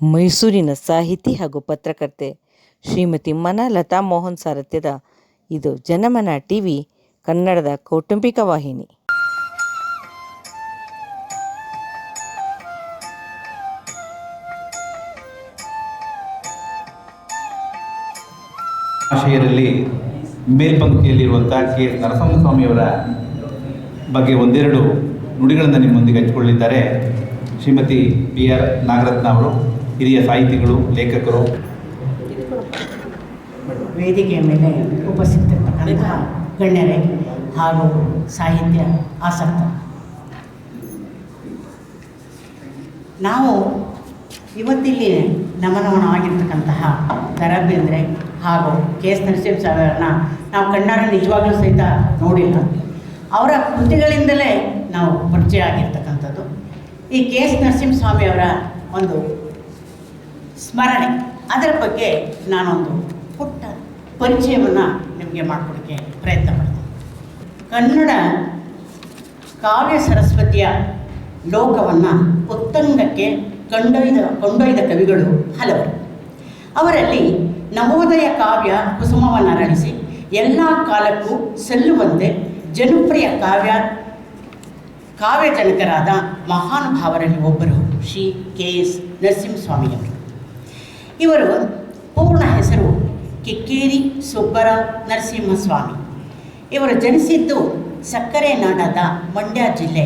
ಮೈಸೂರಿನ ಸಾಹಿತಿ ಹಾಗೂ ಪತ್ರಕರ್ತೆ ಶ್ರೀಮತಿ ಮನ ಲತಾ ಮೋಹನ್ ಸಾರಥ್ಯದ ಇದು ಜನಮನ ಟಿ ವಿ ಕನ್ನಡದ ಕೌಟುಂಬಿಕ ವಾಹಿನಿ. ಆಶಯದಲ್ಲಿ ಮೇಲ್ಪಂಕ್ತಿಯಲ್ಲಿರುವಂತಹ ಕೆ. ಎಸ್ ನರಸಿಂಹಸ್ವಾಮಿಯವರ ಬಗ್ಗೆ ಒಂದೆರಡು ನುಡಿಗಳನ್ನು ನಿಮ್ಮೊಂದಿಗೆ ಹಂಚಿಕೊಳ್ಳಿದ್ದಾರೆ ಶ್ರೀಮತಿ ಬಿ ಆರ್. ನಾಗರತ್ನ ಅವರು. ಹಿರಿಯ ಸಾಹಿತಿಗಳು, ಲೇಖಕರು. ವೇದಿಕೆಯ ಮೇಲೆ ಉಪಸ್ಥಿತರಿರ್ತಕ್ಕಂತಹ ಗಣ್ಯರೇ ಹಾಗೂ ಸಾಹಿತ್ಯ ಆಸಕ್ತ. ನಾವು ಇವತ್ತಿಲ್ಲಿ ನಮನವನವಾಗಿರ್ತಕ್ಕಂತಹ ದ ರಾ ಬೇಂದ್ರೆ ಹಾಗೂ ಕೆ ಎಸ್ ನರಸಿಂಹ ಸಾಗರನ್ನ ನಾವು ಕಣ್ಣಾರ ನಿಜವಾಗ್ಲೂ ಸಹಿತ ನೋಡಿಲ್ಲ. ಅವರ ಕೃತಿಗಳಿಂದಲೇ ನಾವು ಪರಿಚಯ ಆಗಿರ್ತಕ್ಕಂಥದ್ದು. ಈ ಕೆ ಎಸ್ ನರಸಿಂಹಸ್ವಾಮಿಯವರ ಒಂದು ಸ್ಮರಣೆ. ಅದರ ಬಗ್ಗೆ ನಾನೊಂದು ಪುಟ್ಟ ಪರಿಚಯವನ್ನು ನಿಮಗೆ ಮಾಡಿಕೊಡೋಕ್ಕೆ ಪ್ರಯತ್ನ ಮಾಡ್ತೀನಿ. ಕನ್ನಡ ಕಾವ್ಯ ಸರಸ್ವತಿಯ ಲೋಕವನ್ನು ಉತ್ತಂಗಕ್ಕೆ ಕಂಡೊಯ್ದ, ಕೊಂಡೊಯ್ದ ಕವಿಗಳು ಹಲವರು. ಅವರಲ್ಲಿ ನವೋದಯ ಕಾವ್ಯ ಕುಸುಮವನ್ನು ಅರಳಿಸಿ ಎಲ್ಲ ಕಾಲಕ್ಕೂ ಸಲ್ಲುವಂತೆ ಜನಪ್ರಿಯ ಕಾವ್ಯ, ಕಾವ್ಯಜನಕರಾದ ಮಹಾನುಭಾವರಲ್ಲಿ ಒಬ್ಬರು ಶ್ರೀ ಕೆ ಎಸ್ ನರಸಿಂಹಸ್ವಾಮಿಯವರು. ಇವರು ಪೂರ್ಣ ಹೆಸರು ಕಿಕ್ಕೇರಿ ಸುಬ್ಬರಾವ್ ನರಸಿಂಹಸ್ವಾಮಿ. ಇವರು ಜನಿಸಿದ್ದು ಸಕ್ಕರೆ ನಾಡದ ಮಂಡ್ಯ ಜಿಲ್ಲೆ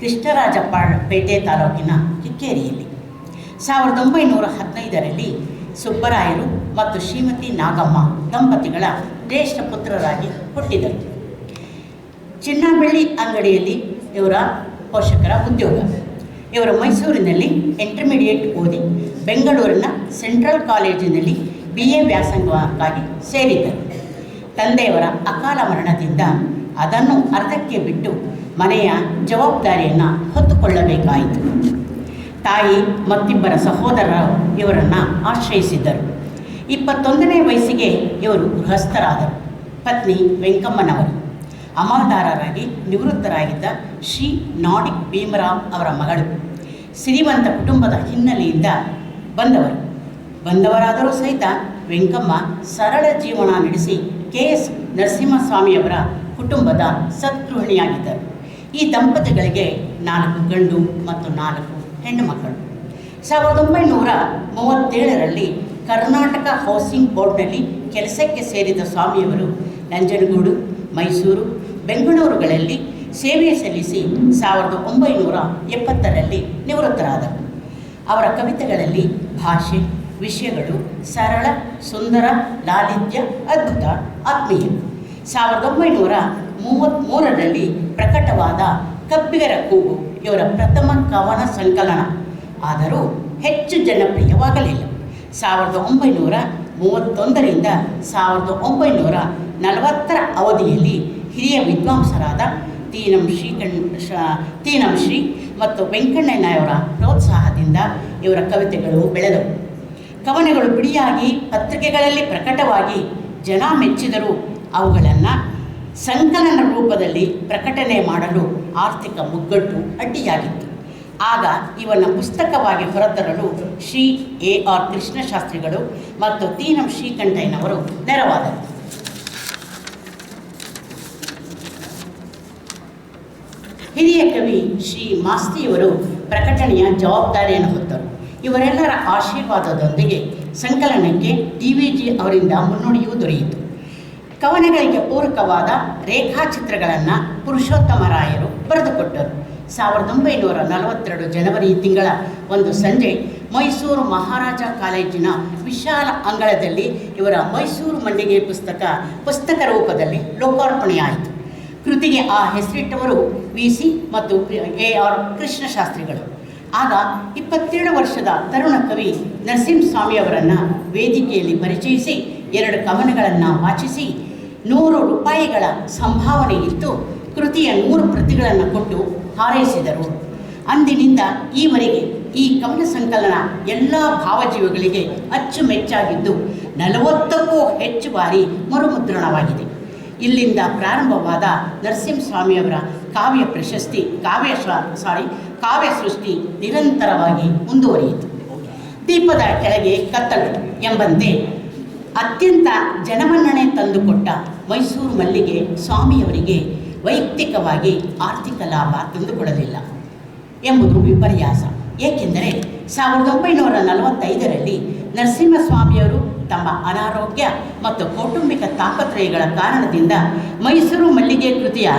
ಕೃಷ್ಣರಾಜಪ್ಪ ಪೇಟೆ ತಾಲೂಕಿನ ಕಿಕ್ಕೇರಿಯಲ್ಲಿ. ಸಾವಿರದ ಒಂಬೈನೂರ ಹದಿನೈದರಲ್ಲಿ ಸುಬ್ಬರಾಯರು ಮತ್ತು ಶ್ರೀಮತಿ ನಾಗಮ್ಮ ದಂಪತಿಗಳ ಜ್ಯೇಷ್ಠ ಪುತ್ರರಾಗಿ ಹುಟ್ಟಿದರು. ಚಿನ್ನ ಬೆಳ್ಳಿ ಅಂಗಡಿಯಲ್ಲಿ ಇವರ ಪೋಷಕರ ಉದ್ಯೋಗ. ಇವರು ಮೈಸೂರಿನಲ್ಲಿ ಇಂಟರ್ಮೀಡಿಯೇಟ್ ಓದಿ ಬೆಂಗಳೂರಿನ ಸೆಂಟ್ರಲ್ ಕಾಲೇಜಿನಲ್ಲಿ ಬಿ ಎ ವ್ಯಾಸಂಗಕ್ಕಾಗಿ ಸೇರಿದ್ದರು. ತಂದೆಯವರ ಅಕಾಲ ಮರಣದಿಂದ ಅದನ್ನು ಅರ್ಧಕ್ಕೆ ಬಿಟ್ಟು ಮನೆಯ ಜವಾಬ್ದಾರಿಯನ್ನು ಹೊತ್ತುಕೊಳ್ಳಬೇಕಾಯಿತು. ತಾಯಿ ಮತ್ತಿಬ್ಬರ ಸಹೋದರರು ಇವರನ್ನು ಆಶ್ರಯಿಸಿದ್ದರು. ಇಪ್ಪತ್ತೊಂದನೇ ವಯಸ್ಸಿಗೆ ಇವರು ಗೃಹಸ್ಥರಾದರು. ಪತ್ನಿ ವೆಂಕಮ್ಮನವರು. ಅಮಲ್ದಾರರಾಗಿ ನಿವೃತ್ತರಾಗಿದ್ದ ಶ್ರೀ ನಾಡಿಕ್ ಭೀಮರಾವ್ ಅವರ ಮಗಳು. ಸಿರಿವಂತ ಕುಟುಂಬದ ಹಿನ್ನೆಲೆಯಿಂದ ಬಂದವರು. ಬಂದವರಾದರೂ ಸಹಿತ ವೆಂಕಮ್ಮ ಸರಳ ಜೀವನ ನಡೆಸಿ ಕೆ ಎಸ್ ನರಸಿಂಹಸ್ವಾಮಿಯವರ ಕುಟುಂಬದ ಸದ್ಗೃಹಿಣಿಯಾಗಿದ್ದರು. ಈ ದಂಪತಿಗಳಿಗೆ ನಾಲ್ಕು ಗಂಡು ಮತ್ತು ನಾಲ್ಕು ಹೆಣ್ಣು ಮಕ್ಕಳು ಸಾವಿರದ ಒಂಬೈನೂರ ಮೂವತ್ತೇಳರಲ್ಲಿ ಕರ್ನಾಟಕ ಹೌಸಿಂಗ್ ಬೋರ್ಡ್ನಲ್ಲಿ ಕೆಲಸಕ್ಕೆ ಸೇರಿದ ಸ್ವಾಮಿಯವರು ನಂಜನಗೂಡು, ಮೈಸೂರು, ಬೆಂಗಳೂರುಗಳಲ್ಲಿ ಸೇವೆ ಸಲ್ಲಿಸಿ ಸಾವಿರದ ಒಂಬೈನೂರ ಎಪ್ಪತ್ತರಲ್ಲಿ ನಿವೃತ್ತರಾದರು. ಅವರ ಕವಿತೆಗಳಲ್ಲಿ ಭಾಷೆ, ವಿಷಯಗಳು ಸರಳ, ಸುಂದರ, ಲಾಲಿತ್ಯ, ಅದ್ಭುತ, ಆತ್ಮೀಯ. ಸಾವಿರದ ಒಂಬೈನೂರ ಮೂವತ್ತ್ಮೂರರಲ್ಲಿ ಪ್ರಕಟವಾದ ಕಬ್ಬಿಗರ ಕೂಗು ಇವರ ಪ್ರಥಮ ಕವನ ಸಂಕಲನ. ಆದರೂ ಹೆಚ್ಚು ಜನಪ್ರಿಯವಾಗಲಿಲ್ಲ. ಸಾವಿರದ ಒಂಬೈನೂರ ಮೂವತ್ತೊಂದರಿಂದ ಸಾವಿರದ ಒಂಬೈನೂರ ನಲವತ್ತರ ಅವಧಿಯಲ್ಲಿ ಹಿರಿಯ ವಿದ್ವಾಂಸರಾದ ತೀನಂ ಶ್ರೀಕಣ್ ತೀನಂ ಶ್ರೀ ಮತ್ತು ವೆಂಕಣ್ಣಯ್ಯನವರ ಪ್ರೋತ್ಸಾಹದಿಂದ ಇವರ ಕವಿತೆಗಳು ಬೆಳೆದವು. ಕವನಗಳು ಬಿಡಿಯಾಗಿ ಪತ್ರಿಕೆಗಳಲ್ಲಿ ಪ್ರಕಟವಾಗಿ ಜನ ಮೆಚ್ಚಿದರೂ ಅವುಗಳನ್ನು ಸಂಕಲನ ರೂಪದಲ್ಲಿ ಪ್ರಕಟಣೆ ಮಾಡಲು ಆರ್ಥಿಕ ಮುಗ್ಗಟ್ಟು ಅಡ್ಡಿಯಾಗಿತ್ತು. ಆಗ ಇವನ್ನು ಪುಸ್ತಕವಾಗಿ ಹೊರತರಲು ಶ್ರೀ ಎ ಆರ್ ಕೃಷ್ಣಶಾಸ್ತ್ರಿಗಳು ಮತ್ತು ತೀನಂ ಶ್ರೀಕಂಠಯ್ಯನವರು ನೆರವಾದರು. ಹಿರಿಯ ಕವಿ ಶ್ರೀ ಮಾಸ್ತಿಯವರು ಪ್ರಕಟಣೆಯ ಜವಾಬ್ದಾರಿಯನ್ನು ಹೊತ್ತರು. ಇವರೆಲ್ಲರ ಆಶೀರ್ವಾದದೊಂದಿಗೆ ಸಂಕಲನಕ್ಕೆ ಡಿ ವಿ ಜಿ ಅವರಿಂದ ಮುನ್ನುಡಿಯೂ ದೊರೆಯಿತು. ಕವನಗಳಿಗೆ ಪೂರಕವಾದ ರೇಖಾಚಿತ್ರಗಳನ್ನು ಪುರುಷೋತ್ತಮರಾಯರು ಬರೆದುಕೊಟ್ಟರು. ಸಾವಿರದ ಒಂಬೈನೂರ ನಲವತ್ತೆರಡು ಜನವರಿ ತಿಂಗಳ ಒಂದು ಸಂಜೆ ಮೈಸೂರು ಮಹಾರಾಜ ಕಾಲೇಜಿನ ವಿಶಾಲ ಅಂಗಳದಲ್ಲಿ ಇವರ ಮೈಸೂರು ಮಂಡಿಗೆ ಪುಸ್ತಕ ಪುಸ್ತಕ ರೂಪದಲ್ಲಿ ಲೋಕಾರ್ಪಣೆಯಾಯಿತು. ಕೃತಿಗೆ ಆ ಹೆಸರಿಟ್ಟವರು ವಿ ಸಿ ಮತ್ತು ಎ ಆರ್ ಕೃಷ್ಣಶಾಸ್ತ್ರಿಗಳು. ಆಗ ಇಪ್ಪತ್ತೇಳು ವರ್ಷದ ತರುಣ ಕವಿ ನರಸಿಂಹಸ್ವಾಮಿಯವರನ್ನು ವೇದಿಕೆಯಲ್ಲಿ ಪರಿಚಯಿಸಿ, ಎರಡು ಕವನಗಳನ್ನು ವಾಚಿಸಿ, ನೂರು ರೂಪಾಯಿಗಳ ಸಂಭಾವನೆ ಇತ್ತು ಕೃತಿಯ ನೂರು ಪ್ರತಿಗಳನ್ನು ಕೊಟ್ಟು ಹಾರೈಸಿದರು. ಅಂದಿನಿಂದ ಈವರೆಗೆ ಈ ಕವನ ಸಂಕಲನ ಎಲ್ಲ ಭಾವಜೀವಿಗಳಿಗೆ ಅಚ್ಚುಮೆಚ್ಚಾಗಿದ್ದು, ನಲವತ್ತಕ್ಕೂ ಹೆಚ್ಚು ಬಾರಿ ಮರುಮುದ್ರಣವಾಗಿದೆ. ಇಲ್ಲಿಂದ ಪ್ರಾರಂಭವಾದ ನರಸಿಂಹಸ್ವಾಮಿಯವರ ಕಾವ್ಯ ಪ್ರಶಸ್ತಿ, ಕಾವ್ಯ ಸಾರಿ ಕಾವ್ಯ ಸೃಷ್ಟಿ ನಿರಂತರವಾಗಿ ಮುಂದುವರಿಯಿತು. ದೀಪದ ಕೆಳಗೆ ಕತ್ತಲು ಎಂಬಂತೆ ಅತ್ಯಂತ ಜನಮನ್ನಣೆ ತಂದುಕೊಟ್ಟ ಮೈಸೂರು ಮಲ್ಲಿಗೆ ಸ್ವಾಮಿಯವರಿಗೆ ವೈಯಕ್ತಿಕವಾಗಿ ಆರ್ಥಿಕ ಲಾಭ ತಂದುಕೊಡಲಿಲ್ಲ ಎಂಬುದು ವಿಪರ್ಯಾಸ. ಏಕೆಂದರೆ ಸಾವಿರದ ಒಂಬೈನೂರ ನಲವತ್ತೈದರಲ್ಲಿ ನರಸಿಂಹಸ್ವಾಮಿಯವರು ತಮ್ಮ ಅನಾರೋಗ್ಯ ಮತ್ತು ಕೌಟುಂಬಿಕ ತಾಪತ್ರಯಗಳ ಕಾರಣದಿಂದ ಮೈಸೂರು ಮಲ್ಲಿಗೆ ಕೃತಿಯ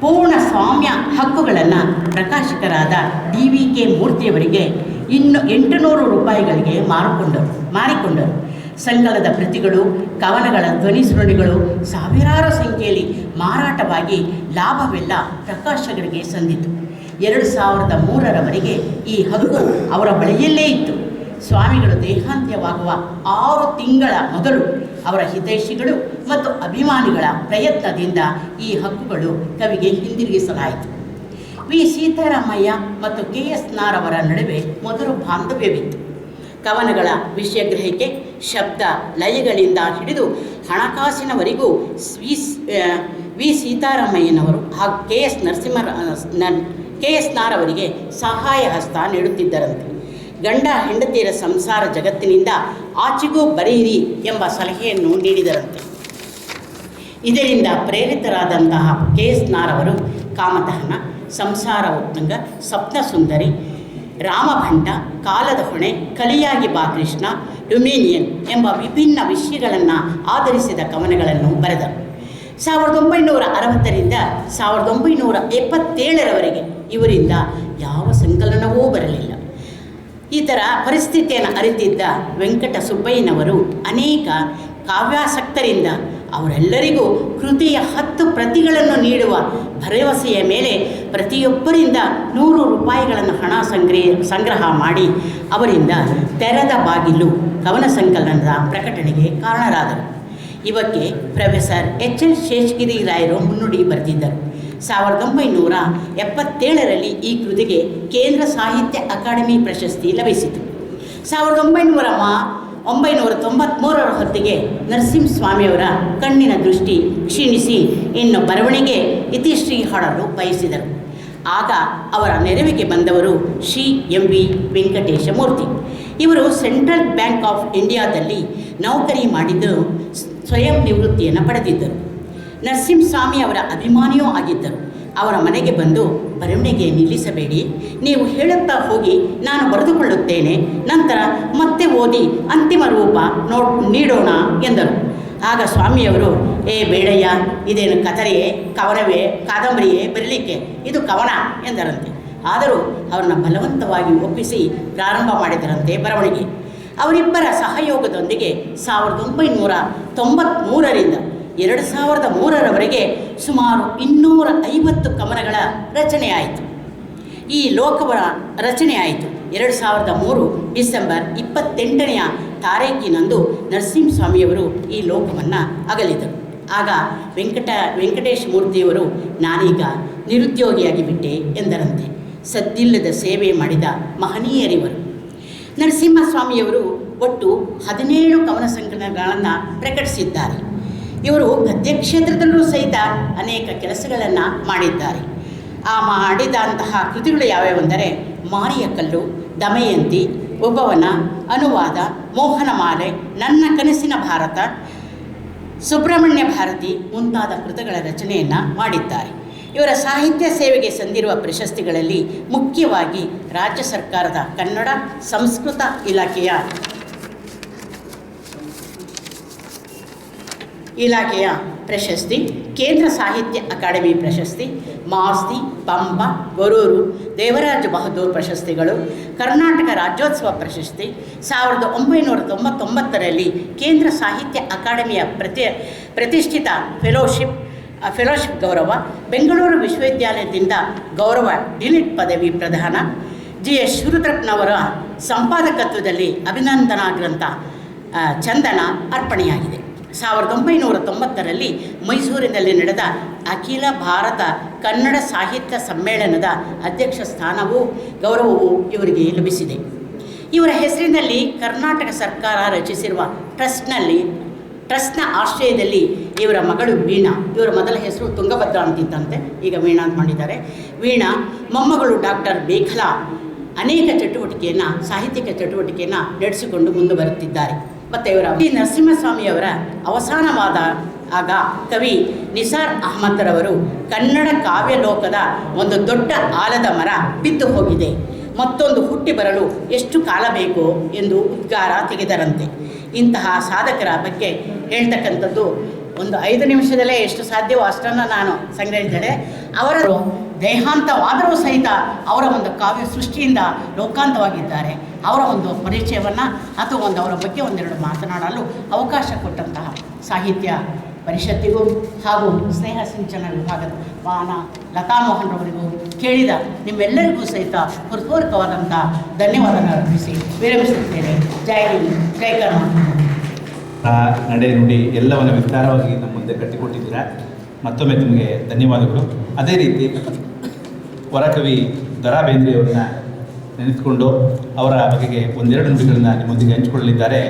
ಪೂರ್ಣ ಸ್ವಾಮ್ಯ ಹಕ್ಕುಗಳನ್ನು ಪ್ರಕಾಶಕರಾದ ಡಿ ವಿ ಕೆ ಮೂರ್ತಿಯವರಿಗೆ ಇನ್ನು ಎಂಟುನೂರು ರೂಪಾಯಿಗಳಿಗೆ ಮಾರಿಕೊಂಡರು ಮಾರಿಕೊಂಡರು. ಸಂಕಲದ ಪ್ರತಿಗಳು ಕವನಗಳ ಧ್ವನಿ ಸುರುಳಿಗಳು ಸಾವಿರಾರು ಸಂಖ್ಯೆಯಲ್ಲಿ ಮಾರಾಟವಾಗಿ ಲಾಭವೆಲ್ಲ ಪ್ರಕಾಶಕರಿಗೆ ಸಂದಿತು ಎರಡು ಸಾವಿರದ ಮೂರರವರೆಗೆ ಈ ಹಕ್ಕು ಅವರ ಬಳಿಯಲ್ಲೇ ಇತ್ತು. ಸ್ವಾಮಿಗಳು ದೇಹಾಂತ್ಯವಾಗುವ ಆರು ತಿಂಗಳ ಮೊದಲು ಅವರ ಹಿತೈಷಿಗಳು ಮತ್ತು ಅಭಿಮಾನಿಗಳ ಪ್ರಯತ್ನದಿಂದ ಈ ಹಕ್ಕುಗಳು ಕವಿಗೆ ಹಿಂದಿರುಗಿಸಲಾಯಿತು. ವಿ. ಸೀತಾರಾಮಯ್ಯ ಮತ್ತು ಕೆ. ಎಸ್. ನಾರವರ ನಡುವೆ ಮೊದಲು ಬಾಂಧವ್ಯವಿತ್ತು. ಕವನಗಳ ವಿಷಯ ಗ್ರಹಿಕೆ ಶಬ್ದ ಲಯಗಳಿಂದ ಹಿಡಿದು ಹಣಕಾಸಿನವರೆಗೂ ವಿ. ವಿ. ಸೀತಾರಾಮಯ್ಯನವರು ಹಾಗೂ K. S. Narasimha K. S. ನಾರವರಿಗೆ ಸಹಾಯ ಹಸ್ತ ನೀಡುತ್ತಿದ್ದರಂತೆ. ಗಂಡ ಹೆಂಡತಿಯರ ಸಂಸಾರ ಜಗತ್ತಿನಿಂದ ಆಚೆಗೂ ಬರೆಯಿರಿ ಎಂಬ ಸಲಹೆಯನ್ನು ನೀಡಿದರಂತೆ. ಇದರಿಂದ ಪ್ರೇರಿತರಾದಂತಹ ಕೆ ಎಸ್ ನಾರವರು ಕಾಮದಹನ ಸಂಸಾರ ಉತ್ತಂಗ ಸಪ್ನ ಸುಂದರಿ ರಾಮಭಂಡ ಕಾಲದ ಹೊಣೆ, ಕಲಿಯಾಗಿ ಬಾ ಕೃಷ್ಣ ಎಂಬ ವಿಭಿನ್ನ ವಿಷಯಗಳನ್ನು ಆಧರಿಸಿದ ಕವನಗಳನ್ನು ಬರೆದರು. ಸಾವಿರದ ಒಂಬೈನೂರ ಅರವತ್ತರಿಂದ ಸಾವಿರದ ಒಂಬೈನೂರ ಎಪ್ಪತ್ತೇಳರವರೆಗೆ ಇವರಿಂದ ಯಾವ ಸಂಕಲನವೂ ಬರಲಿಲ್ಲ. ಈ ಥರ ಪರಿಸ್ಥಿತಿಯನ್ನು ಅರಿತಿದ್ದ ವೆಂಕಟ ಸುಬ್ಬಯ್ಯನವರು ಅನೇಕ ಕಾವ್ಯಾಸಕ್ತರಿಂದ ಅವರೆಲ್ಲರಿಗೂ ಕೃತಿಯ ಹತ್ತು ಪ್ರತಿಗಳನ್ನು ನೀಡುವ ಭರವಸೆಯ ಮೇಲೆ ಪ್ರತಿಯೊಬ್ಬರಿಂದ ನೂರು ರೂಪಾಯಿಗಳನ್ನು ಹಣ ಸಂಗ್ರಹ ಸಂಗ್ರಹ ಮಾಡಿ ಅವರಿಂದ ತೆರೆದ ಬಾಗಿಲು ಕವನ ಸಂಕಲನದ ಪ್ರಕಟಣೆಗೆ ಕಾರಣರಾದರು. ಇವಕ್ಕೆ ಪ್ರೊಫೆಸರ್ ಎಚ್ ಎಲ್ ಶೇಷಗಿರಿ ರಾಯರು ಮುನ್ನುಡಿ ಬರೆದಿದ್ದರು. ಸಾವಿರದ ಒಂಬೈನೂರ ಎಪ್ಪತ್ತೇಳರಲ್ಲಿ ಈ ಕೃತಿಗೆ ಕೇಂದ್ರ ಸಾಹಿತ್ಯ ಅಕಾಡೆಮಿ ಪ್ರಶಸ್ತಿ ಲಭಿಸಿತು. ಸಾವಿರದ ಒಂಬೈನೂರ ಒಂಬೈನೂರ ತೊಂಬತ್ತ್ಮೂರರ ಹೊತ್ತಿಗೆ ನರಸಿಂಹಸ್ವಾಮಿಯವರ ಕಣ್ಣಿನ ದೃಷ್ಟಿ ಕ್ಷೀಣಿಸಿ ಇನ್ನು ಬರವಣಿಗೆ ಇತಿಶ್ರೀ ಹಾಡಲು ಬಯಸಿದರು. ಆಗ ಅವರ ನೆರವಿಗೆ ಬಂದವರು ಶ್ರೀ ಎಂ ವಿ ವೆಂಕಟೇಶ ಮೂರ್ತಿ ಇವರು ಸೆಂಟ್ರಲ್ ಬ್ಯಾಂಕ್ ಆಫ್ ಇಂಡಿಯಾದಲ್ಲಿ ನೌಕರಿ ಮಾಡಿದ್ದು ಸ್ವಯಂ ನಿವೃತ್ತಿಯನ್ನು ಪಡೆದಿದ್ದರು. ನರಸಿಂಹಸ್ವಾಮಿ ಅವರ ಅಭಿಮಾನಿಯೂ ಆಗಿದ್ದರು. ಅವರ ಮನೆಗೆ ಬಂದು ಬರವಣಿಗೆ ನಿಲ್ಲಿಸಬೇಡಿ. ನೀವು ಹೇಳುತ್ತಾ ಹೋಗಿ ನಾನು ಬರೆದುಕೊಳ್ಳುತ್ತೇನೆ. ನಂತರ ಮತ್ತೆ ಓದಿ ಅಂತಿಮ ರೂಪ ನೋ, ನೀಡೋಣ ಎಂದರು. ಆಗ ಸ್ವಾಮಿಯವರು, ಏ ಬೇಡಯ್ಯ, ಇದೇನು ಕಥೆಯೇ, ಕವನವೇ, ಕಾದಂಬರಿಯೇ, ಬರಲಿಕ್ಕೆ? ಇದು ಕವನ ಎಂದರಂತೆ. ಆದರೂ ಅವರನ್ನು ಬಲವಂತವಾಗಿ ಒಪ್ಪಿಸಿ ಪ್ರಾರಂಭ ಮಾಡಿದರಂತೆ ಬರವಣಿಗೆ. ಅವರಿಬ್ಬರ ಸಹಯೋಗದೊಂದಿಗೆ ಸಾವಿರದ ಒಂಬೈನೂರ ತೊಂಬತ್ತ್ಮೂರರಿಂದ ಎರಡು ಸಾವಿರದ ಮೂರರವರೆಗೆ ಸುಮಾರು ಇನ್ನೂರ ಐವತ್ತು ಕವನಗಳ ರಚನೆಯಾಯಿತು ಈ ಲೋಕವರ ರಚನೆಯಾಯಿತು ಎರಡು ಸಾವಿರದ ಮೂರು ಡಿಸೆಂಬರ್ ಇಪ್ಪತ್ತೆಂಟನೆಯ ತಾರೀಕಿನಂದು ನರಸಿಂಹಸ್ವಾಮಿಯವರು ಈ ಲೋಕವನ್ನು ಅಗಲಿದರು. ಆಗ ವೆಂಕಟ, ವೆಂಕಟೇಶ್ ಮೂರ್ತಿಯವರು, ನಾನೀಗ ನಿರುದ್ಯೋಗಿಯಾಗಿ ಬಿಟ್ಟೆ ಎಂದರಂತೆ ಸದ್ದಿಲ್ಲದ ಸೇವೆ ಮಾಡಿದ ಮಹನೀಯರಿವರು. ನರಸಿಂಹಸ್ವಾಮಿಯವರು ಒಟ್ಟು ಹದಿನೇಳು ಕವನ ಸಂಕಲನಗಳನ್ನು ಪ್ರಕಟಿಸಿದ್ದಾರೆ. ಇವರು ಗದ್ಯ ಕ್ಷೇತ್ರದಲ್ಲೂ ಸಹಿತ ಅನೇಕ ಕೆಲಸಗಳನ್ನು ಮಾಡಿದ್ದಾರೆ. ಆ ಮಾಡಿದಂತಹ ಕೃತಿಗಳು ಯಾವ್ಯಾವೆಂದರೆ ಮಾರಿಯ ಕಲ್ಲು, ದಮಯಂತಿ ಉಪವನ ಅನುವಾದ ಮೋಹನಮಾಲೆ ನನ್ನ ಕನಸಿನ ಭಾರತ, ಸುಬ್ರಹ್ಮಣ್ಯ ಭಾರತಿ ಮುಂತಾದ ಕೃತಿಗಳ ರಚನೆಯನ್ನು ಮಾಡಿದ್ದಾರೆ. ಇವರ ಸಾಹಿತ್ಯ ಸೇವೆಗೆ ಸಂದಿರುವ ಪ್ರಶಸ್ತಿಗಳಲ್ಲಿ ಮುಖ್ಯವಾಗಿ ರಾಜ್ಯ ಸರ್ಕಾರದ ಕನ್ನಡ ಸಂಸ್ಕೃತ ಇಲಾಖೆಯ ಇಲಾಖೆಯ ಪ್ರಶಸ್ತಿ, ಕೇಂದ್ರ ಸಾಹಿತ್ಯ ಅಕಾಡೆಮಿ ಪ್ರಶಸ್ತಿ, ಮಾಸ್ತಿ, ಪಂಪ, ಗೊರೂರು, ದೇವರಾಜ ಬಹದ್ದೂರ್ ಪ್ರಶಸ್ತಿಗಳು, ಕರ್ನಾಟಕ ರಾಜ್ಯೋತ್ಸವ ಪ್ರಶಸ್ತಿ, ಸಾವಿರದ ಒಂಬೈನೂರ ತೊಂಬತ್ತೊಂಬತ್ತರಲ್ಲಿ ಕೇಂದ್ರ ಸಾಹಿತ್ಯ ಅಕಾಡೆಮಿಯ ಪ್ರತಿ, ಪ್ರತಿಷ್ಠಿತ ಫೆಲೋಶಿಪ್ ಫೆಲೋಶಿಪ್ ಗೌರವ, ಬೆಂಗಳೂರು ವಿಶ್ವವಿದ್ಯಾಲಯದಿಂದ ಗೌರವ ಡಿಲಿಟ್ ಪದವಿ ಪ್ರದಾನ ಜಿ ಎಸ್ ಶಿವರುದ್ರಪ್ಪನವರ ಸಂಪಾದಕತ್ವದಲ್ಲಿ ಅಭಿನಂದನಾ ಗ್ರಂಥ ಚಂದನ ಅರ್ಪಣೆಯಾಗಿದೆ. ಸಾವಿರದ ಒಂಬೈನೂರ ತೊಂಬತ್ತರಲ್ಲಿ ಮೈಸೂರಿನಲ್ಲಿ ನಡೆದ ಅಖಿಲ ಭಾರತ ಕನ್ನಡ ಸಾಹಿತ್ಯ ಸಮ್ಮೇಳನದ ಅಧ್ಯಕ್ಷ ಸ್ಥಾನವೂ ಗೌರವವೂ ಇವರಿಗೆ ಲಭಿಸಿದೆ. ಇವರ ಹೆಸರಿನಲ್ಲಿ ಕರ್ನಾಟಕ ಸರ್ಕಾರ ರಚಿಸಿರುವ ಟ್ರಸ್ಟ್ನಲ್ಲಿ, ಟ್ರಸ್ಟ್ನ ಆಶ್ರಯದಲ್ಲಿ ಇವರ ಮಗಳು ವೀಣಾ, ಇವರ ಮೊದಲ ಹೆಸರು ತುಂಗಭದ್ರಾ ಅಂತಿತ್ತಂತೆ ಈಗ ವೀಣಾ ಅಂತ ಮಾಡಿದ್ದಾರೆ. ವೀಣಾ, ಮೊಮ್ಮಗಳು ಡಾಕ್ಟರ್ ಬೇಖಲಾ, ಅನೇಕ ಚಟುವಟಿಕೆಯನ್ನು, ಸಾಹಿತ್ಯಿಕ ಚಟುವಟಿಕೆಯನ್ನು ನಡೆಸಿಕೊಂಡು ಮುಂದೆ ಬರುತ್ತಿದ್ದಾರೆ ಮತ್ತು ಇವರ ಟಿ ನರಸಿಂಹಸ್ವಾಮಿಯವರ ಅವಸಾನವಾದ ಆಗ ಕವಿ ನಿಸಾರ್ ಅಹಮದ್ರವರು ಕನ್ನಡ ಕಾವ್ಯ ಲೋಕದ ಒಂದು ದೊಡ್ಡ ಆಲದ ಮರ ಬಿದ್ದು ಹೋಗಿದೆ. ಮತ್ತೊಂದು ಹುಟ್ಟಿ ಬರಲು ಎಷ್ಟು ಕಾಲ ಬೇಕು ಎಂದು ಉದ್ಗಾರ ತೆಗೆದರಂತೆ. ಇಂತಹ ಸಾಧಕರ ಬಗ್ಗೆ ಹೇಳ್ತಕ್ಕಂಥದ್ದು ಒಂದು ಐದು ನಿಮಿಷದಲ್ಲೇ ಎಷ್ಟು ಸಾಧ್ಯವೋ ಅಷ್ಟನ್ನು ನಾನು ಸಂಗ್ರಹಿಸಿದ್ದೇನೆ ಅವರ ದೇಹಾಂತವಾದರೂ ಸಹಿತ ಅವರ ಒಂದು ಕಾವ್ಯ ಸೃಷ್ಟಿಯಿಂದ ಲೋಕಾಂತವಾಗಿದ್ದಾರೆ. ಅವರ ಒಂದು ಪರಿಚಯವನ್ನು ಅಥವಾ ಒಂದು ಅವರ ಬಗ್ಗೆ ಒಂದೆರಡು ಮಾತನಾಡಲು ಅವಕಾಶ ಕೊಟ್ಟಂತಹ ಸಾಹಿತ್ಯ ಪರಿಷತ್ತಿಗೂ ಹಾಗೂ ಸ್ನೇಹ ಸಿಂಚನ ವಿಭಾಗದ ವಾಹನ ಲತಾ ಮೋಹನ್ ಅವರಿಗೂ ಕೇಳಿದ ನಿಮ್ಮೆಲ್ಲರಿಗೂ ಸಹಿತ ಹೃತ್ಪೂರ್ವಕವಾದಂಥ ಧನ್ಯವಾದಗಳನ್ನು ಅರ್ಪಿಸಿ ವಿರಮಿಸುತ್ತೇನೆ. ಜೈ ಹಿಂದ್. ಜೈ ಕರ್ನಾಟಕ. ಆ ನಡೆ ನುಡಿ ಎಲ್ಲವನ್ನು ವಿಸ್ತಾರವಾಗಿ ನಮ್ಮ ಮುಂದೆ ಕಟ್ಟಿಕೊಟ್ಟಿದ್ದೀರಾ. ಮತ್ತೊಮ್ಮೆ ನಿಮಗೆ ಧನ್ಯವಾದಗಳು. ಅದೇ ರೀತಿ ವರಕವಿ ದರಾ ಬೇಂದ್ರೆಯವರನ್ನ ನೆನೆಸ್ಕೊಂಡು ಅವರ ಬಗೆಗೆ ಒಂದೆರಡು ನುಡಿಗಳನ್ನ ನಿಮ್ಮೊಂದಿಗೆ ಹಂಚಿಕೊಳ್ಳಲಿದ್ದಾರೆ.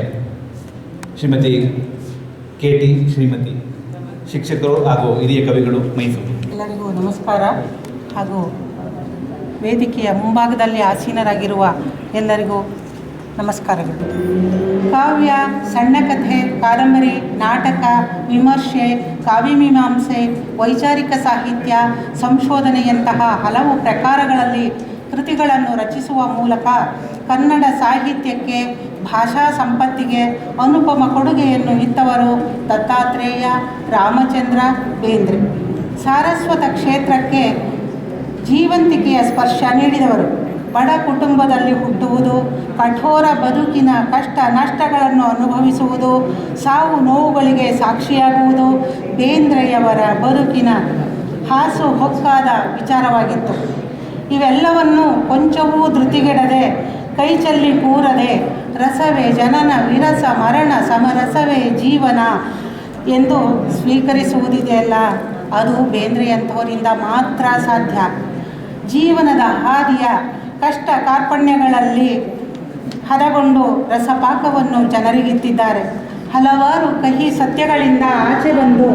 ಶ್ರೀಮತಿ ಕೆ ಟಿ ಶ್ರೀಮತಿ ಶಿಕ್ಷಕರು ಹಾಗೂ ಹಿರಿಯ ಕವಿಗಳು ಮೈಸೂರು. ಎಲ್ಲರಿಗೂ ನಮಸ್ಕಾರ. ಹಾಗೂ ವೇದಿಕೆಯ ಮುಂಭಾಗದಲ್ಲಿ ಆಸೀನರಾಗಿರುವ ಎಲ್ಲರಿಗೂ ನಮಸ್ಕಾರಗಳು. ಕಾವ್ಯ ಸಣ್ಣ ಕಥೆ ಕಾದಂಬರಿ, ನಾಟಕ, ವಿಮರ್ಶೆ ಕಾವ್ಯಮೀಮಾಂಸೆ ವೈಚಾರಿಕ ಸಾಹಿತ್ಯ, ಸಂಶೋಧನೆಯಂತಹ ಹಲವು ಪ್ರಕಾರಗಳಲ್ಲಿ ಕೃತಿಗಳನ್ನು ರಚಿಸುವ ಮೂಲಕ ಕನ್ನಡ ಸಾಹಿತ್ಯಕ್ಕೆ, ಭಾಷಾ ಸಂಪತ್ತಿಗೆ ಅನುಪಮ ಕೊಡುಗೆಯನ್ನು ಇತ್ತವರು ದತ್ತಾತ್ರೇಯ, ರಾಮಚಂದ್ರ, ಬೇಂದ್ರೆ. ಸಾರಸ್ವತ ಕ್ಷೇತ್ರಕ್ಕೆ ಜೀವಂತಿಕೆಯ ಸ್ಪರ್ಶ ನೀಡಿದವರು. ಬಡ ಕುಟುಂಬದಲ್ಲಿ ಹುಟ್ಟುವುದು ಕಠೋರ ಬದುಕಿನ ಕಷ್ಟ ನಷ್ಟಗಳನ್ನು ಅನುಭವಿಸುವುದು, ಸಾವು ನೋವುಗಳಿಗೆ ಸಾಕ್ಷಿಯಾಗುವುದು ಬೇಂದ್ರೆಯವರ ಬದುಕಿನ ಹಾಸು ಹೊಕ್ಕಾದ ವಿಚಾರವಾಗಿತ್ತು. ಇವೆಲ್ಲವನ್ನು ಕೊಂಚವೂ ಧೃತಿಗೆಡದೆ, ಕೈಚಲ್ಲಿ ಕೂರದೆ, ರಸವೇ ಜನನ, ವಿರಸ, ಮರಣ, ಸಮರಸವೇ ಜೀವನ ಎಂದು ಸ್ವೀಕರಿಸುವುದಿದೆಯಲ್ಲ, ಅದು ಬೇಂದ್ರೆಯಂಥವರಿಂದ ಮಾತ್ರ ಸಾಧ್ಯ. ಜೀವನದ ಹಾದಿಯ ಕಷ್ಟ ಕಾರ್ಪಣ್ಯಗಳಲ್ಲಿ ಹದಗೊಂಡು ರಸಪಾಕವನ್ನು ಜನರಿಗಿತ್ತಿದ್ದಾರೆ. ಹಲವಾರು ಕಹಿ ಸತ್ಯಗಳಿಂದ ಆಚೆ ಬಂದು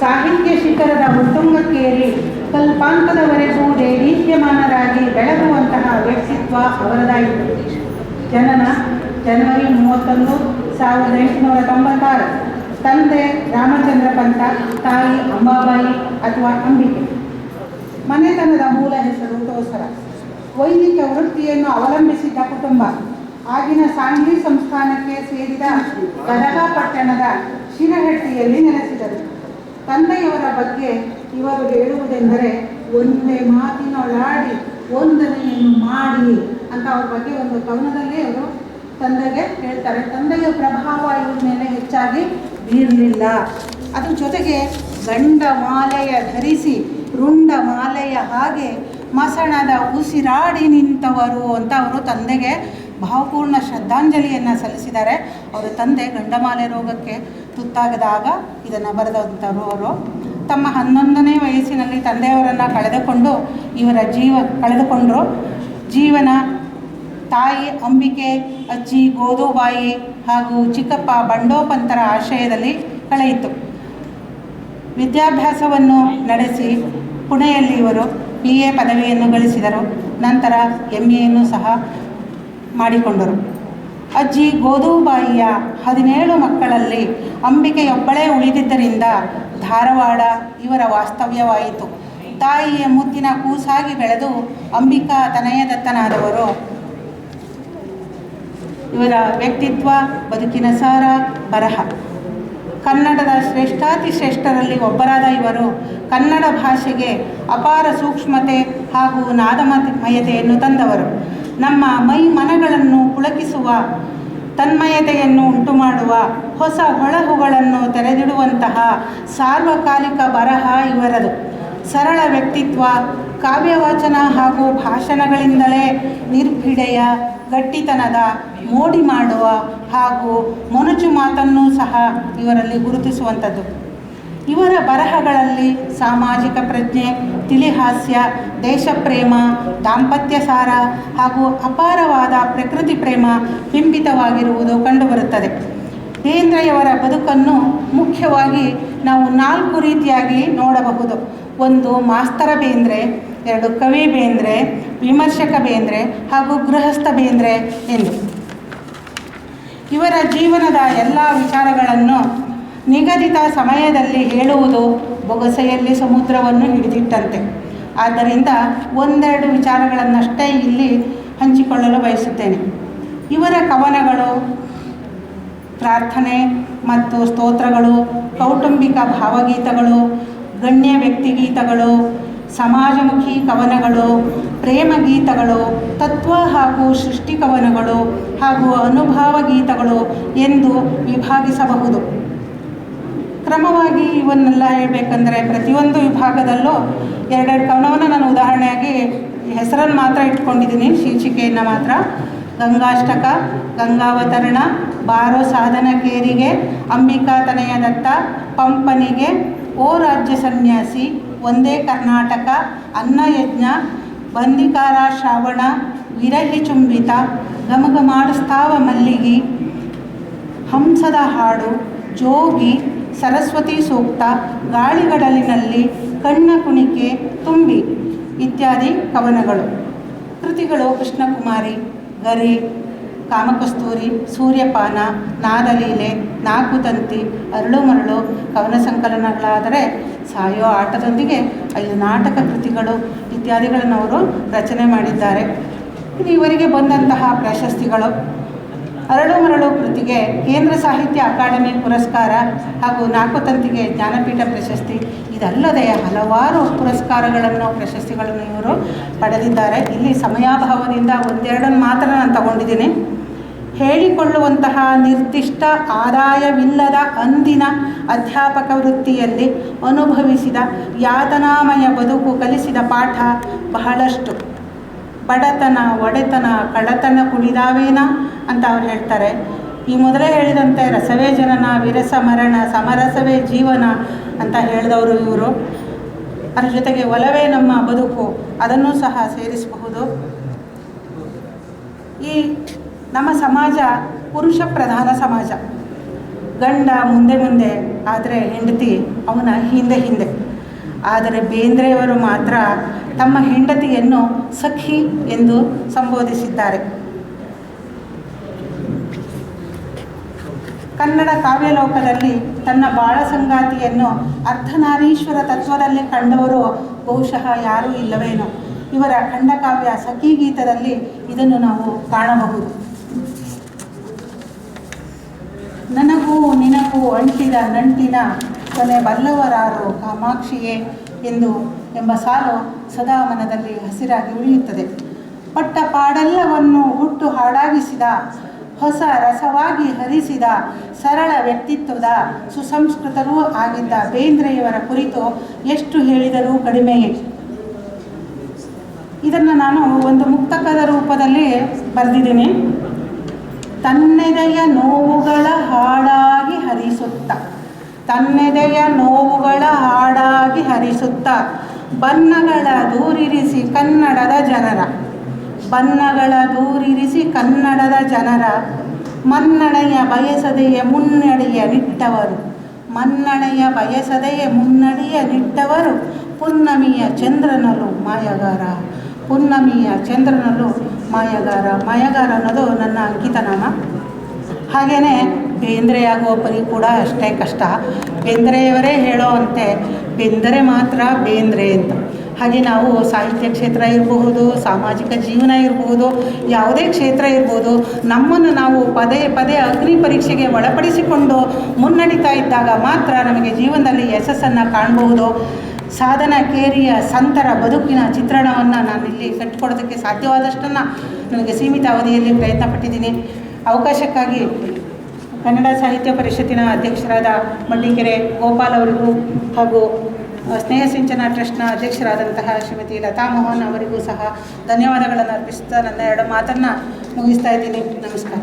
ಸಾಹಿತ್ಯ ಶಿಖರದ ಉತ್ತುಂಗಕ್ಕೇರಿ ಕಲ್ಪಾಂತದವರೆಗೂ ದೇದೀಪ್ಯಮಾನರಾಗಿ ಬೆಳಗುವಂತಹ ವ್ಯಕ್ತಿತ್ವ ಅವರದಾಯಿತು ಜನನ ಜನವರಿ ಮೂವತ್ತೊಂದು ಸಾವಿರದ ಎಂಟುನೂರ ತೊಂಬತ್ತಾರು. ತಂದೆ ರಾಮಚಂದ್ರ ಪಂತ ತಾಯಿ ಅಂಬಾಬಾಯಿ ಅಥವಾ ಅಂಬಿಕೆ. ಮನೆತನದ ಮೂಲ ಹೆಸರು ತೋಸರ ವೈದಿಕ ವೃತ್ತಿಯನ್ನು ಅವಲಂಬಿಸಿದ್ದ ಕುಟುಂಬ. ಆಗಿನ ಸಾಂಗ್ಲಿ ಸಂಸ್ಥಾನಕ್ಕೆ ಸೇರಿದ ಗದಗ ಪಟ್ಟಣದ ಶಿರಹಟ್ಟಿಯಲ್ಲಿ ನೆಲೆಸಿದರು. ತಂದೆಯವರ ಬಗ್ಗೆ ಇವರು ಹೇಳುವುದೆಂದರೆ, ಒಂದೇ ಮಾತಿನೊಳಾಡಿ, ಒಂದನೆಯನ್ನು ಮಾಡಿ ಅಂತ ಅವ್ರ ಬಗ್ಗೆ ಒಂದು ಕವನದಲ್ಲಿ ಅವರು ತಂದೆಗೆ ಹೇಳ್ತಾರೆ. ತಂದೆಯ ಪ್ರಭಾವ ಇವ್ರ ಮೇಲೆ ಹೆಚ್ಚಾಗಿ ಬೀರಲಿಲ್ಲ. ಅದ್ರ ಜೊತೆಗೆ ಗಂಡ ಮಾಲೆಯ ಧರಿಸಿ, ರುಂಡ ಮಾಲೆಯ ಹಾಗೆ ಮಸಣದ ಉಸಿರಾಡಿ ನಿಂತವರು ಅಂತ ಅವರು ತಂದೆಗೆ ಭಾವಪೂರ್ಣ ಶ್ರದ್ಧಾಂಜಲಿಯನ್ನು ಸಲ್ಲಿಸಿದ್ದಾರೆ. ಅವರ ತಂದೆ ಗಂಡಮಾಲೆ ರೋಗಕ್ಕೆ ತುತ್ತಾಗದಾಗ ಇದನ್ನು ಬರೆದಂಥವರು ಅವರು. ತಮ್ಮ ಹನ್ನೊಂದನೇ ವಯಸ್ಸಿನಲ್ಲಿ ತಂದೆಯವರನ್ನು ಕಳೆದುಕೊಂಡು ಇವರ ಜೀವ, ಕಳೆದುಕೊಂಡರು. ಜೀವನ ತಾಯಿ ಅಂಬಿಕೆ, ಅಜ್ಜಿ ಗೋಧುಬಾಯಿ ಹಾಗೂ ಚಿಕ್ಕಪ್ಪ ಬಂಡೋಪಂತರ ಆಶ್ರಯದಲ್ಲಿ ಕಳೆಯಿತು. ವಿದ್ಯಾಭ್ಯಾಸವನ್ನು ನಡೆಸಿ ಪುಣೆಯಲ್ಲಿ ಇವರು ಬಿ ಎ ಪದವಿಯನ್ನು ಗಳಿಸಿದರು. ನಂತರ ಎಂ ಎಯನ್ನು ಸಹ ಮಾಡಿಕೊಂಡರು. ಅಜ್ಜಿ ಗೋಧೂಬಾಯಿಯ ಹದಿನೇಳು ಮಕ್ಕಳಲ್ಲಿ ಅಂಬಿಕೆಯೊಬ್ಬಳೇ ಉಳಿದಿದ್ದರಿಂದ ಧಾರವಾಡ ಇವರ ವಾಸ್ತವ್ಯವಾಯಿತು. ತಾಯಿಯ ಮುದ್ದಿನ ಕೂಸಾಗಿ ಬೆಳೆದು ಅಂಬಿಕಾ ತನಯದತ್ತನಾದವರು ಇವರ ವ್ಯಕ್ತಿತ್ವ ಬದುಕಿನ ಸಾರ, ಬರಹ. ಕನ್ನಡದ ಶ್ರೇಷ್ಠಾತಿ ಶ್ರೇಷ್ಠರಲ್ಲಿ ಒಬ್ಬರಾದ ಇವರು ಕನ್ನಡ ಭಾಷೆಗೆ ಅಪಾರ ಸೂಕ್ಷ್ಮತೆ ಹಾಗೂ ನಾದಮಯತೆಯನ್ನು ತಂದವರು. ನಮ್ಮ ಮೈ ಮನಗಳನ್ನು ಕುಳಕಿಸುವ ತನ್ಮಯತೆಯನ್ನು ಉಂಟುಮಾಡುವ, ಹೊಸ ಹೊಳಹುಗಳನ್ನು ತೆರೆದಿಡುವಂತಹ ಸಾರ್ವಕಾಲಿಕ ಬರಹ ಇವರದು. ಸರಳ ವ್ಯಕ್ತಿತ್ವ, ಕಾವ್ಯವಾಚನ ಹಾಗೂ ಭಾಷಣಗಳಿಂದಲೇ ನಿರ್ಭಿಡೆಯ, ಗಟ್ಟಿತನದ, ಮೋಡಿ ಮಾಡುವ ಹಾಗೂ ಮೊನಚು ಮಾತನ್ನೂ ಸಹ ಇವರಲ್ಲಿ ಗುರುತಿಸುವಂಥದ್ದು. ಇವರ ಬರಹಗಳಲ್ಲಿ ಸಾಮಾಜಿಕ ಪ್ರಜ್ಞೆ ತಿಳಿಹಾಸ್ಯ ದೇಶಪ್ರೇಮ ದಾಂಪತ್ಯ ಸಾರ ಹಾಗೂ ಅಪಾರವಾದ ಪ್ರಕೃತಿ ಪ್ರೇಮ ಬಿಂಬಿತವಾಗಿರುವುದು ಕಂಡುಬರುತ್ತದೆ. ಬೇಂದ್ರೆಯವರ ಬದುಕನ್ನು ಮುಖ್ಯವಾಗಿ ನಾವು ನಾಲ್ಕು ರೀತಿಯಾಗಿ ನೋಡಬಹುದು. ಒಂದು ಮಾಸ್ತರ ಬೇಂದ್ರೆ, ಎರಡು ಕವಿ ಬೇಂದ್ರೆ, ವಿಮರ್ಶಕ ಬೇಂದ್ರೆ ಹಾಗೂ ಗೃಹಸ್ಥ ಬೇಂದ್ರೆ ಎಂದು. ಇವರ ಜೀವನದ ಎಲ್ಲ ವಿಚಾರಗಳನ್ನು ನಿಗದಿತ ಸಮಯದಲ್ಲಿ ಹೇಳುವುದು ಬೊಗಸೆಯಲ್ಲಿ ಸಮುದ್ರವನ್ನು ಹಿಡಿದಿಟ್ಟಂತೆ. ಆದ್ದರಿಂದ ಒಂದೆರಡು ವಿಚಾರಗಳನ್ನಷ್ಟೇ ಇಲ್ಲಿ ಹಂಚಿಕೊಳ್ಳಲು ಬಯಸುತ್ತೇನೆ. ಇವರ ಕವನಗಳು, ಪ್ರಾರ್ಥನೆ ಮತ್ತು ಸ್ತೋತ್ರಗಳು, ಕೌಟುಂಬಿಕ ಭಾವಗೀತಗಳು, ಗಣ್ಯ ವ್ಯಕ್ತಿಗೀತಗಳು, ಸಮಾಜಮುಖಿ ಕವನಗಳು ಪ್ರೇಮ ಗೀತಗಳು ತತ್ವ ಹಾಗೂ ಸೃಷ್ಟಿ ಕವನಗಳು ಹಾಗೂ ಅನುಭವ ಗೀತಗಳು ಎಂದು ವಿಭಾಗಿಸಬಹುದು. ಕ್ರಮವಾಗಿ ಇವನ್ನೆಲ್ಲ ಹೇಳಬೇಕಂದ್ರೆ ಪ್ರತಿಯೊಂದು ವಿಭಾಗದಲ್ಲೂ ಎರಡೆರಡು ಕವನವನ್ನು ನಾನು ಉದಾಹರಣೆಯಾಗಿ ಹೆಸರನ್ನು ಮಾತ್ರ ಇಟ್ಕೊಂಡಿದ್ದೀನಿ, ಶೀರ್ಷಿಕೆಯನ್ನು ಮಾತ್ರ. ಗಂಗಾಷ್ಟಕ, ಗಂಗಾವತರಣ, ಬಾರೋ ಸಾಧನ ಕೇರಿಗೆ, ಅಂಬಿಕಾ ತನಯ ದತ್ತ, ಪಂಪನಿಗೆ, ಓ ರಾಜ್ಯ ಸನ್ಯಾಸಿ, ಒಂದೇ ಕರ್ನಾಟಕ ಅನ್ನಯಜ್ಞ ಬಂದಿಕಾರ ಶ್ರಾವಣ, ವಿರಹಿ ಚುಂಬಿತ ಗಮಗಮಾಡಿಸ್ತಾವ ಮಲ್ಲಿಗಿ, ಹಂಸದ ಹಾಡು, ಜೋಗಿ ಸರಸ್ವತಿ ಸೂಕ್ತ ಗಾಳಿಗಡಲಿನಲ್ಲಿ ಕಣ್ಣ ಕುಣಿಕೆ ತುಂಬಿ ಇತ್ಯಾದಿ ಕವನಗಳು. ಕೃತಿಗಳು ಕೃಷ್ಣಕುಮಾರಿ, ಗರಿ, ಕಾಮಕಸ್ತೂರಿ, ಸೂರ್ಯಪಾನ, ನಾದಲೀಲೆ, ನಾಕುತಂತಿ ಅರಳು ಮರಳು ಕವನ ಸಂಕಲನಗಳಾದರೆ ಸಾಯೋ ಆಟದೊಂದಿಗೆ ಐದು ನಾಟಕ ಕೃತಿಗಳು ಇತ್ಯಾದಿಗಳನ್ನು ಅವರು ರಚನೆ ಮಾಡಿದ್ದಾರೆ. ಇವರಿಗೆ ಬಂದಂತಹ ಪ್ರಶಸ್ತಿಗಳು ಅರಳು ಮರಳು ಕೃತಿಗೆ ಕೇಂದ್ರ ಸಾಹಿತ್ಯ ಅಕಾಡೆಮಿ ಪುರಸ್ಕಾರ ಹಾಗೂ ನಾಲ್ಕುತಂತಿಗೆ ಜ್ಞಾನಪೀಠ ಪ್ರಶಸ್ತಿ. ಇದಲ್ಲದೆ ಹಲವಾರು ಪುರಸ್ಕಾರಗಳನ್ನು, ಪ್ರಶಸ್ತಿಗಳನ್ನು ಇವರು ಪಡೆದಿದ್ದಾರೆ. ಇಲ್ಲಿ ಸಮಯಾಭಾವದಿಂದ ಒಂದೆರಡನ್ನು ಮಾತ್ರ ನಾನು ತಗೊಂಡಿದ್ದೀನಿ. ಹೇಳಿಕೊಳ್ಳುವಂತಹ ನಿರ್ದಿಷ್ಟ ಆದಾಯವಿಲ್ಲದ ಅಂದಿನ ಅಧ್ಯಾಪಕ ವೃತ್ತಿಯಲ್ಲಿ ಅನುಭವಿಸಿದ ಯಾತನಾಮಯ ಬದುಕು ಕಲಿಸಿದ ಪಾಠ ಬಹಳಷ್ಟು. ಬಡತನ, ಒಡೆತನ ಕಳತನ ಕುಡಿದಾವೇನ? ಅಂತ ಅವ್ರು ಹೇಳ್ತಾರೆ. ಈ ಮೊದಲೇ ಹೇಳಿದಂತೆ ರಸವೇ ಜನನ ವಿರಸ ಮರಣ ಸಮರಸವೇ ಜೀವನ ಅಂತ ಹೇಳಿದವರು ಇವರು. ಅದರ ಜೊತೆಗೆ ಒಲವೇ ನಮ್ಮ ಬದುಕು, ಅದನ್ನು ಸಹ ಸೇರಿಸಬಹುದು. ಈ ನಮ್ಮ ಸಮಾಜ ಪುರುಷ ಪ್ರಧಾನ ಸಮಾಜ. ಗಂಡ ಮುಂದೆ ಮುಂದೆ, ಆದರೆ ಹೆಂಡತಿ ಅವನ ಹಿಂದೆ ಹಿಂದೆ. ಆದರೆ ಬೇಂದ್ರೆಯವರು ಮಾತ್ರ ತಮ್ಮ ಹೆಂಡತಿಯನ್ನು ಸಖಿ ಎಂದು ಸಂಬೋಧಿಸಿದ್ದಾರೆ. ಕನ್ನಡ ಕಾವ್ಯಲೋಕದಲ್ಲಿ ತನ್ನ ಬಾಳ ಸಂಗಾತಿಯನ್ನು ಅರ್ಧನಾರೀಶ್ವರ ತತ್ವದಲ್ಲಿ ಕಂಡವರು ಬಹುಶಃ ಯಾರೂ ಇಲ್ಲವೇನೋ. ಇವರ ಖಂಡಕಾವ್ಯ ಸಖಿ ಗೀತದಲ್ಲಿ ಇದನ್ನು ನಾವು ಕಾಣಬಹುದು. ನನಗೂ ನಿನಗೂ ಅಂಟಿದ ನಂಟಿನ ಕೊನೆ ಬಲ್ಲವರಾರು ಕಾಮಾಕ್ಷಿಯೇ ಎಂದು ಎಂಬ ಸಾಲು ಸದಾ ಮನದಲ್ಲಿ ಹಸಿರಾಗಿ ಉಳಿಯುತ್ತದೆ. ಪಟ್ಟ ಪಾಡೆಲ್ಲವನ್ನು ಹುಟ್ಟು ಹಾಡಾಗಿಸಿದ ಹೊಸ ರಸವಾಗಿ ಹರಿಸಿದ ಸರಳ ವ್ಯಕ್ತಿತ್ವದ ಸುಸಂಸ್ಕೃತರೂ ಆಗಿದ್ದ ಬೇಂದ್ರೆಯವರ ಕುರಿತು ಎಷ್ಟು ಹೇಳಿದರೂ ಕಡಿಮೆಯೇ ಇದನ್ನು ನಾನು ಒಂದು ಮುಕ್ತಕದ ರೂಪದಲ್ಲಿ ಬರೆದಿದ್ದೀನಿ. ತನ್ನೆದೆಯ ನೋವುಗಳ ಹಾಡಾಗಿ ಹರಿಸುತ್ತ. ತನ್ನೆದೆಯ ನೋವುಗಳ ಹಾಡಾಗಿ ಹರಿಸುತ್ತ. ಬಣ್ಣಗಳ ದೂರಿರಿಸಿ ಕನ್ನಡದ ಜನರ. ಬನ್ನಗಳ ದೂರಿರಿಸಿ ಕನ್ನಡದ ಜನರ ಮನ್ನಣೆಯ ಬಯಸದೆಯ ಮುನ್ನಡೆಯ ನಿಟ್ಟವರು. ಮನ್ನಣೆಯ ಬಯಸದೆಯ ಮುನ್ನಡೆಯ ನಿಟ್ಟವರು. ಪುನ್ನಮಿಯ ಚಂದ್ರನಲು ಮಾಯಗಾರ. ಪುನ್ನಮಿಯ ಚಂದ್ರನಲು ಮಾಯಗಾರ. ಮಾಯಗಾರ ಅನ್ನೋದು ನನ್ನ ಅಂಕಿತನಾಮ. ಹಾಗೆಯೇ ಬೇಂದ್ರೆಯಾಗುವ ಪರಿ ಕೂಡ ಅಷ್ಟೇ ಕಷ್ಟ. ಬೇಂದ್ರೆಯವರೇ ಹೇಳೋವಂತೆ, ಬೆಂದರೆ ಮಾತ್ರ ಬೇಂದ್ರೆ ಅಂತ. ಹಾಗೆ ನಾವು ಸಾಹಿತ್ಯ ಕ್ಷೇತ್ರ ಇರಬಹುದು, ಸಾಮಾಜಿಕ ಜೀವನ ಇರಬಹುದು, ಯಾವುದೇ ಕ್ಷೇತ್ರ ಇರ್ಬೋದು, ನಮ್ಮನ್ನು ನಾವು ಪದೇ ಪದೇ ಅಗ್ನಿ ಪರೀಕ್ಷೆಗೆ ಒಳಪಡಿಸಿಕೊಂಡು ಮುನ್ನಡೀತಾ ಇದ್ದಾಗ ಮಾತ್ರ ನಮಗೆ ಜೀವನದಲ್ಲಿ ಯಶಸ್ಸನ್ನು ಕಾಣಬಹುದು. ಸಾಧನ ಕೇರಿಯ ಸಂತರ ಬದುಕಿನ ಚಿತ್ರಣವನ್ನು ಇಲ್ಲಿ ಕಟ್ಟಿಕೊಡೋದಕ್ಕೆ ಸಾಧ್ಯವಾದಷ್ಟನ್ನು ನನಗೆ ಸೀಮಿತ ಅವಧಿಯಲ್ಲಿ ಪ್ರಯತ್ನ ಪಟ್ಟಿದ್ದೀನಿ ಅವಕಾಶಕ್ಕಾಗಿ ಕನ್ನಡ ಸಾಹಿತ್ಯ ಪರಿಷತ್ತಿನ ಅಧ್ಯಕ್ಷರಾದ ಮಡ್ಡಿಕೆರೆ ಗೋಪಾಲ್ ಅವರಿಗೂ ಹಾಗೂ ಸ್ನೇಹ ಸಿಂಚನ ಟ್ರಸ್ಟ್ನ ಅಧ್ಯಕ್ಷರಾದಂತಹ ಶ್ರೀಮತಿ ಲತಾ ಮೋಹನ್ ಅವರಿಗೂ ಸಹ ಧನ್ಯವಾದಗಳನ್ನು ಅರ್ಪಿಸ್ತಾ ನನ್ನ ಎರಡು ಮಾತನ್ನು ಮುಗಿಸ್ತಾ ಇದ್ದೀನಿ. ನಮಸ್ಕಾರ.